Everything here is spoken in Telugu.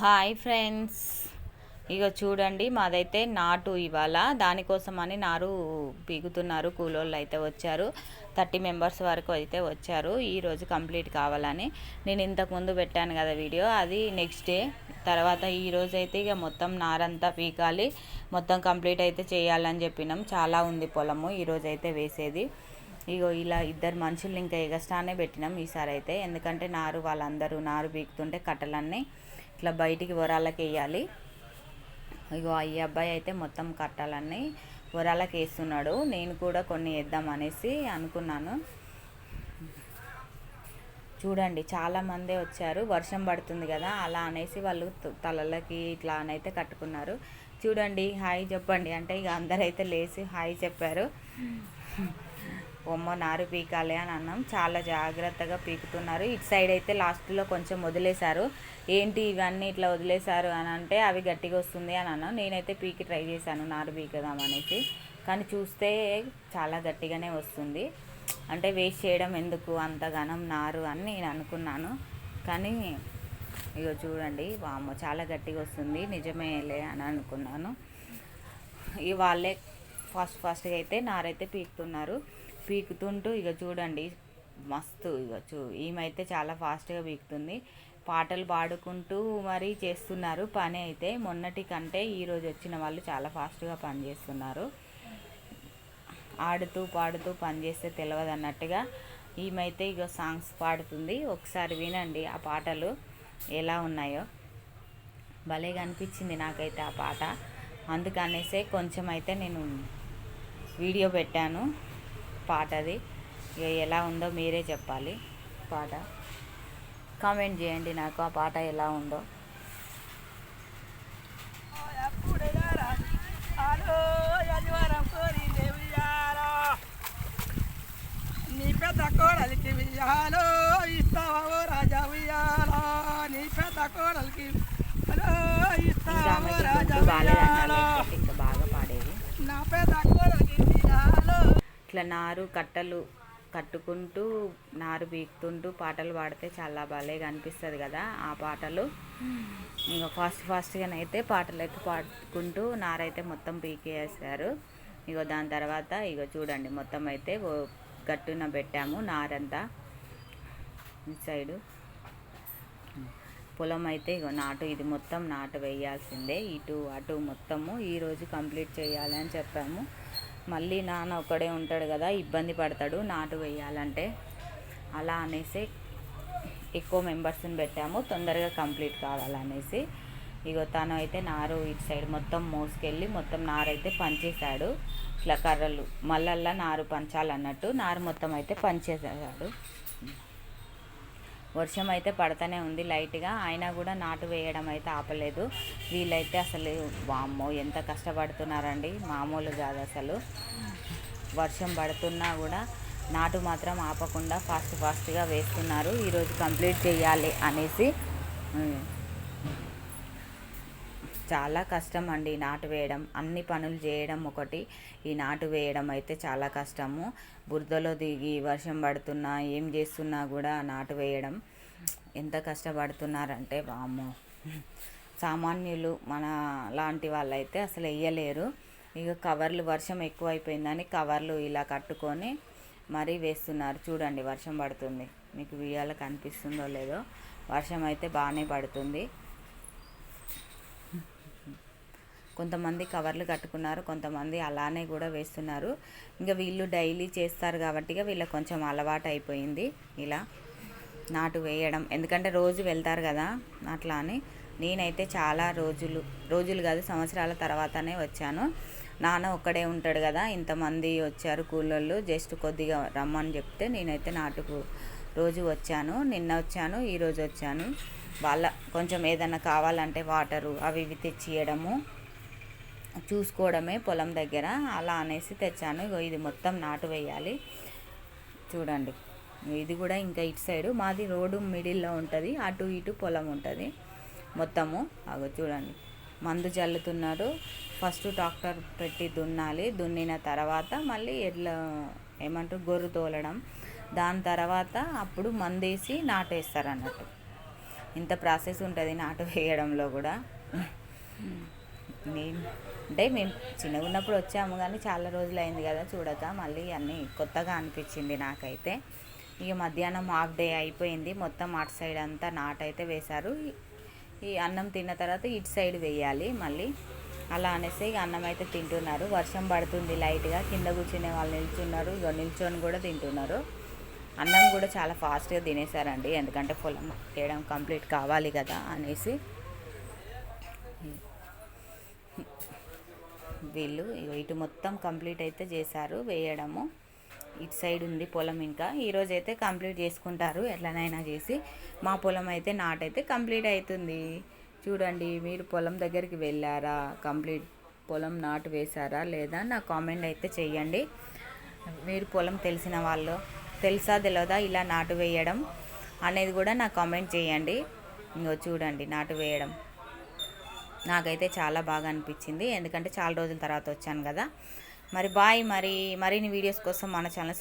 Hi friends. ఇక చూడండి మాదైతే నాటు ఇవాళ. దానికోసమని నారు పీకుతున్నారు కూలోళ్ళు అయితే వచ్చారు. థర్టీ మెంబర్స్ వరకు అయితే వచ్చారు. ఈరోజు కంప్లీట్ కావాలని. నేను ఇంతకుముందు పెట్టాను కదా వీడియో అది నెక్స్ట్ డే. తర్వాత ఈరోజు అయితే ఇక మొత్తం నారంతా పీకాలి. మొత్తం కంప్లీట్ అయితే చేయాలని చెప్పినాం. చాలా ఉంది పొలము ఈరోజు అయితే వేసేది. ఇగో ఇలా ఇద్దరు మనుషులు ఇంకా ఎగస్ట్రానే పెట్టినాం ఈసారి అయితే ఎందుకంటే నారు వాళ్ళందరూ నారు పీకుతుంటే కట్టలన్నీ ఇట్లా బయటికి వరాలకి వేయాలి. ఇగో ఈ అబ్బాయి అయితే మొత్తం కట్టాలన్నీ వరాలకి వేస్తున్నాడు. నేను కూడా కొన్ని వేద్దాం అనేసి అనుకున్నాను. చూడండి చాలామందే వచ్చారు. వర్షం పడుతుంది కదా అలా అనేసి వాళ్ళు తలలకి ఇట్లా అనైతే కట్టుకున్నారు. చూడండి హాయ్ చెప్పండి. అంటే ఇక అందరైతే లేచి హాయ్ చెప్పారు. ఒమ్మో నారు పీకాలి అని అన్నాం. చాలా జాగ్రత్తగా పీకుతున్నారు. ఇటు సైడ్ అయితే లాస్ట్లో కొంచెం వదిలేశారు. ఏంటి ఇవన్నీ ఇట్లా వదిలేశారు అని అంటే అవి గట్టిగా వస్తుంది అని అన్నాం. నేనైతే పీకి ట్రై చేశాను నారు పీకుదాం అనేసి. కానీ చూస్తే చాలా గట్టిగానే వస్తుంది. అంటే వేస్ట్ చేయడం ఎందుకు? అంతగానం నారు అని నేను అనుకున్నాను. కానీ ఇగో చూడండి వామ్మో చాలా గట్టిగా వస్తుంది. నిజమేలే అని అనుకున్నాను. ఈ వాళ్ళే ఫాస్ట్ ఫాస్ట్గా అయితే నారైతే పీకుతున్నారు. పీకుతుంటూ ఇక చూడండి మస్తు ఇక చూ ఈమెయితే చాలా ఫాస్ట్గా పీకుతుంది. పాటలు పాడుకుంటూ మరీ చేస్తున్నారు పని అయితే మొన్నటి కంటే ఈరోజు వచ్చిన వాళ్ళు చాలా ఫాస్ట్గా పని చేస్తున్నారు. ఆడుతూ పాడుతూ పని చేస్తే తెలియదు అన్నట్టుగా ఈమెయితే ఇక సాంగ్స్ పాడుతుంది. ఒకసారి వినండి ఆ పాటలు ఎలా ఉన్నాయో. భలేగా అనిపించింది నాకైతే ఆ పాట. అందుకనేసే కొంచెం అయితే నేను వీడియో పెట్టాను. పాటది ఇక ఎలా ఉందో మీరే చెప్పాలి పాట. కామెంట్ చేయండి నాకు ఆ పాట ఎలా ఉందో. నీ పెద్ద కోడలికి వియ్యాలో ఇస్తావో రాజా వియ్యాలో. నీ పెద్ద కోడలికి హలో ఇస్తావో రాజా వియ్యాలో. నా పెద్ద వియ్యాలో ఇట్లా నారు కట్టలు కట్టుకుంటూ నారు పీకుతుంటూ పాటలు పాడితే చాలా భలేగా అనిపిస్తుంది కదా ఆ పాటలు. ఇంకా ఫాస్ట్ ఫాస్ట్గానైతే పాటలు అయితే పాడుకుంటూ నారైతే మొత్తం పీకేసారు ఇగో దాని తర్వాత ఇగో చూడండి మొత్తం అయితే గట్టున పెట్టాము నారంతా. సైడు పొలం అయితే ఇగో నాటు ఇది మొత్తం నాటు వేయాల్సిందే. ఇటు అటు మొత్తము ఈరోజు కంప్లీట్ చేయాలి అని చెప్పాము. మళ్ళీ నాన్న ఒక్కడే ఉంటాడు కదా ఇబ్బంది పడతాడు నాటు వేయాలంటే. అలా అనేసి ఎక్కువ మెంబర్స్ని పెట్టాము తొందరగా కంప్లీట్ కావాలనేసి. ఇగో తను అయితే నారు ఇటు సైడ్ మొత్తం మోసుకెళ్ళి మొత్తం నారు అయితే పంచేశాడు. ఇట్లా కర్రలు మళ్ళల్లా నారు పంచాలన్నట్టు నారు మొత్తం అయితే పంచేసాడు వర్షం అయితే పడతానే ఉంది లైట్గా. అయినా కూడా నాటు వేయడం అయితే ఆపలేదు. వీళ్ళైతే అసలు వామ్మో ఎంత కష్టపడుతున్నారండి. మామూలు కాదు అసలు. వర్షం పడుతున్నా కూడా నాటు మాత్రం ఆపకుండా ఫాస్ట్ ఫాస్ట్గా వేస్తున్నారు. ఈరోజు కంప్లీట్ చేయాలి అనేసి. చాలా కష్టం అండి నాటు వేయడం. అన్ని పనులు చేయడం ఒకటి. ఈ నాటు వేయడం అయితే చాలా కష్టము. బురదలో దిగి వర్షం పడుతున్నా ఏం చేస్తున్నా కూడా నాటు వేయడం. ఎంత కష్టపడుతున్నారంటే వాము సామాన్యులు మన లాంటి వాళ్ళైతే అసలు వేయలేరు ఇక కవర్లు వర్షం ఎక్కువైపోయిందని కవర్లు ఇలా కట్టుకొని మరీ వేస్తున్నారు. చూడండి వర్షం పడుతుంది. మీకు వీడియోలో కనిపిస్తుందో లేదో. వర్షం అయితే బాగానే పడుతుంది. కొంతమంది కవర్లు కట్టుకున్నారు కొంతమంది అలానే కూడా వేస్తున్నారు. ఇంకా వీళ్ళు డైలీ చేస్తారు కాబట్టి వీళ్ళకి కొంచెం అలవాటు అయిపోయింది ఇలా నాటు వేయడం. ఎందుకంటే రోజు వెళ్తారు కదా అట్లా అని. నేనైతే చాలా రోజులు రోజులు కాదు సంవత్సరాల తర్వాతనే వచ్చాను. నాన్న ఒక్కడే ఉంటాడు కదా ఇంతమంది వచ్చారు కూలోళ్ళు జస్ట్ కొద్దిగా రమ్మని చెప్తే నేనైతే నాటుకు రోజు వచ్చాను. నిన్న వచ్చాను ఈరోజు వచ్చాను. వాళ్ళ కొంచెం ఏదైనా కావాలంటే వాటరు అవి ఇవి తెచ్చియడము. చూసుకోవడమే పొలం దగ్గర. అలా అనేసి తెచ్చాను. ఇగో ఇది మొత్తం నాటు వేయాలి. చూడండి. ఇది కూడా ఇంకా ఇటు సైడు. మాది రోడ్డు మిడిల్లో ఉంటుంది. అటు ఇటు పొలం ఉంటుంది. మొత్తము. అగో చూడండి. మందు చల్లుతున్నారు ఫస్ట్ ట్రాక్టర్ పెట్టి దున్నాలి. దున్నిన తర్వాత మళ్ళీ ఎడ్ల ఏమంటారు గొర్రు తోలడం. దాని తర్వాత అప్పుడు మందేసి నాటేస్తారు అన్నట్టు. ఇంత ప్రాసెస్ ఉంటుంది నాటు వేయడంలో కూడా. మేము అంటే మేము చిన్నగా ఉన్నప్పుడు వచ్చాము కానీ చాలా రోజులు అయింది కదా చూడక మళ్ళీ అన్నీ కొత్తగా అనిపించింది నాకైతే. ఇక మధ్యాహ్నం హాఫ్ డే అయిపోయింది మొత్తం అటు సైడ్ అంతా నాట్ అయితే వేశారు. ఈ- అన్నం తిన్న తర్వాత ఇటు సైడ్ వేయాలి మళ్ళీ. అలా అనేసి ఇక అన్నం అయితే తింటున్నారు. వర్షం పడుతుంది లైట్గా కింద కూర్చునే వాళ్ళు నిల్చున్నారు. ఇక నిల్చొని కూడా తింటున్నారు. అన్నం కూడా చాలా ఫాస్ట్గా తినేసారండి ఎందుకంటే పొలం చేయడం కంప్లీట్ కావాలి కదా అనేసి. వీళ్ళు. ఇగో ఇటు మొత్తం కంప్లీట్ అయితే చేశారు వేయడము. ఇటు సైడ్ ఉంది పొలం ఇంకా. ఈరోజు అయితే కంప్లీట్ చేసుకుంటారు. ఎట్లనైనా చేసి మా పొలం అయితే నాటైతే కంప్లీట్ అవుతుంది. చూడండి మీరు పొలం దగ్గరికి వెళ్ళారా? కంప్లీట్ పొలం నాటు వేశారా లేదా? నా కామెంట్ అయితే చేయండి మీరు పొలం తెలిసిన వాళ్ళు తెలుసా తెలియదా ఇలా నాటు వేయడం అనేది కూడా నా కామెంట్ చేయండి ఇంకో చూడండి నాటు వేయడం. నాకైతే చాలా బాగా అనిపించింది. ఎందుకంటే చాలా రోజుల తర్వాత వచ్చాను కదా. మరి బాయ్ మరి మరిన్ని వీడియోస్ కోసం మన ఛానల్